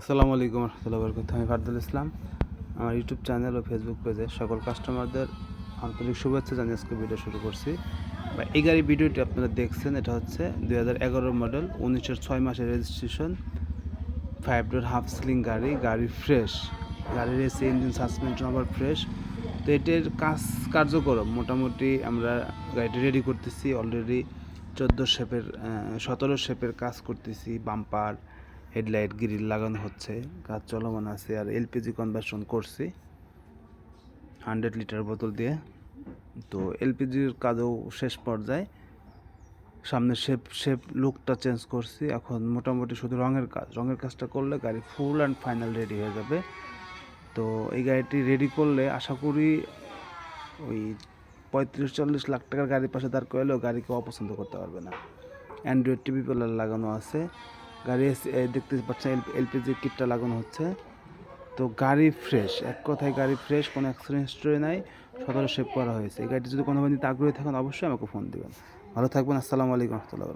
আসসালামু আলাইকুম রহমতুল্লাহ বরকত আমি ফারদুল ইসলাম। আমার ইউটিউব চ্যানেল ও ফেসবুক পেজে সকল কাস্টমারদের আন্তরিক শুভেচ্ছা জানিয়ে আজকে ভিডিও শুরু করছি। বা এই গাড়ি ভিডিওটি আপনারা দেখছেন, এটা হচ্ছে দুই হাজার এগারো মডেল, উনিশের ছয় মাসের registration five door half ceiling গাড়ি গাড়ি ফ্রেশ গাড়ির এসে ইঞ্জিন সাসপেনশন আবার ফ্রেশ তো এটির কাজ কার্যক্রম মোটামুটি আমরা গাড়িটি রেডি করতেছি অলরেডি চোদ্দ শেপের সতেরো শেপের কাজ করতেছি বাম্পার হেডলাইট, গ্রিল লাগানো হচ্ছে, কাজ চলমান আছে, আর এলপিজি কনভার্সন করছি। হান্ড্রেড লিটার বোতল দিয়ে। তো এলপিজির কাজও শেষ পর্যায়ে। সামনে শেপ শেপ লুকটা চেঞ্জ করছি। এখন মোটামুটি শুধু রঙের কাজ। রঙের কাজটা করলে গাড়ি ফুল অ্যান্ড ফাইনাল রেডি হয়ে যাবে। তো এই গাড়িটি রেডি করলে আশা করি ওই পঁয়ত্রিশ, চল্লিশ লাখ টাকার গাড়ির পাশে দাঁড় করলেও গাড়ি কেউ অপছন্দ করতে পারবে না। অ্যান্ড্রয়েড টিভি প্লেয়ার লাগানো আছে। গাড়ি দেখতে পাচ্ছেন এলপিজি কিটটা লাগানো হচ্ছে। তো গাড়ি ফ্রেশ, এক কথায় গাড়ি ফ্রেশ, কোনো অ্যাক্সিডেন্ট হিস্ট্রি নাই সতেরো সেভ করা হয়েছে। এই গাড়িটি যদি কোনোভাবে নিতে আগ্রহী থাকেন, অবশ্যই আমাকে ফোন দেবেন। ভালো থাকবেন, আসসালামু আলাইকুম রহমতুল্লাহ